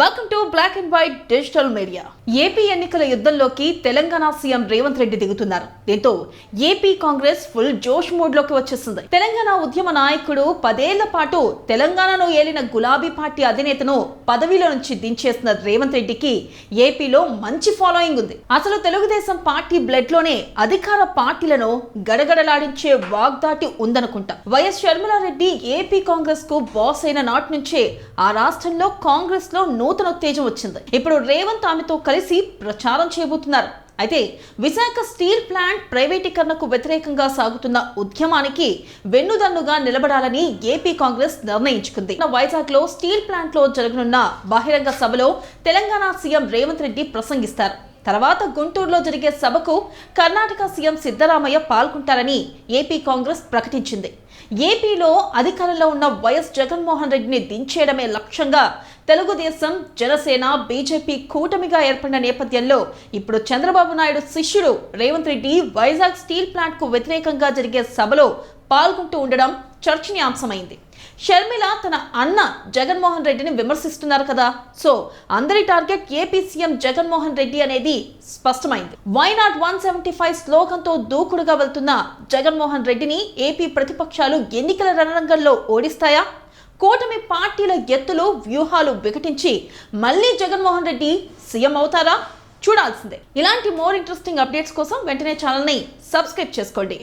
Welcome to black and white digital media AP ఎన్నికల యుద్ధంలోకి Telangana CM Revanth Reddy దిగుతున్నారు. దీంతో ఏపీ కాంగ్రెస్ ఫుల్ జోష్ మోడ్లోకి వచ్చేస్తుంది తెలంగాణ ఉద్యమ నాయకుడు పదేళ్ళ పాటు తెలంగాణను ఏలిన గులాబీ పార్టీ అధినేతను పదవిలో నుంచి దించేసిన రేవంత్ రెడ్డికి ఏపీలో మంచి ఫాలోయింగ్ ఉంది. అసలు తెలుగుదేశం పార్టీ బ్లడ్లోనే అధికార పార్టీలను గడగడలాడించే వాగ్దాటి ఉందనుకుంటా. వైఎస్ షర్మిలారెడ్డి ఏపీ కాంగ్రెస్కు బాస్ అయిన నాటి నుంచే ఆ రాష్ట్రంలో కాంగ్రెస్లో నూతన ఉత్తేజం వచ్చింది. ఇప్పుడు రేవంత్ ఆమెతో కలిసి ప్రచారం చేయబోతున్నారు. అయితే విశాఖ స్టీల్ ప్లాంట్ ప్రైవేటీకరణకు వ్యతిరేకంగా సాగుతున్న ఉద్యమానికి వెన్నుదన్నుగా నిలబడాలని ఏపీ కాంగ్రెస్ నిర్ణయించుకుంది. వైజాగ్లో స్టీల్ ప్లాంట్లో జరగనున్న బహిరంగ సభలో తెలంగాణ సీఎం రేవంత్ రెడ్డి ప్రసంగిస్తారు. తర్వాత గుంటూరులో జరిగే సభకు కర్ణాటక సీఎం సిద్ధరామయ్య పాల్గొంటారని ఏపీ కాంగ్రెస్ ప్రకటించింది. ఏపీలో అధికారంలో ఉన్న వైఎస్ జగన్మోహన్ రెడ్డిని దించేయడమే లక్ష్యంగా తెలుగుదేశం జనసేన బీజేపీ కూటమిగా ఏర్పడిన నేపథ్యంలో ఇప్పుడు చంద్రబాబు నాయుడు శిష్యుడు రేవంత్ రెడ్డి వైజాగ్ స్టీల్ ప్లాంట్కు వ్యతిరేకంగా జరిగే సభలో పాల్గొంటూ ఉండడం చర్చనీయాంశమైంది. షర్మిల తన అన్న జగన్మోహన్ రెడ్డిని విమర్శిస్తున్నారు కదా. సో అందరి target AP CM Jaganmohan Reddy అనేది స్పష్టమైంది. Why not one seventy five శ్లోకంతో దూకుడుగా వెళ్తున్న జగన్మోహన్ రెడ్డిని ఏపీ ప్రతిపక్షాలు ఎన్నికల రణరంగంలో ఓడిస్తాయా? కూటమి పార్టీల ఎత్తులు వ్యూహాలు వికటించి మళ్ళీ జగన్మోహన్ రెడ్డి సీఎం అవుతారా? చూడాల్సిందే. ఇలాంటి మోర్ ఇంట్రెస్టింగ్ అప్డేట్స్ కోసం వెంటనే ఛానల్ని సబ్స్క్రైబ్ చేసుకోండి.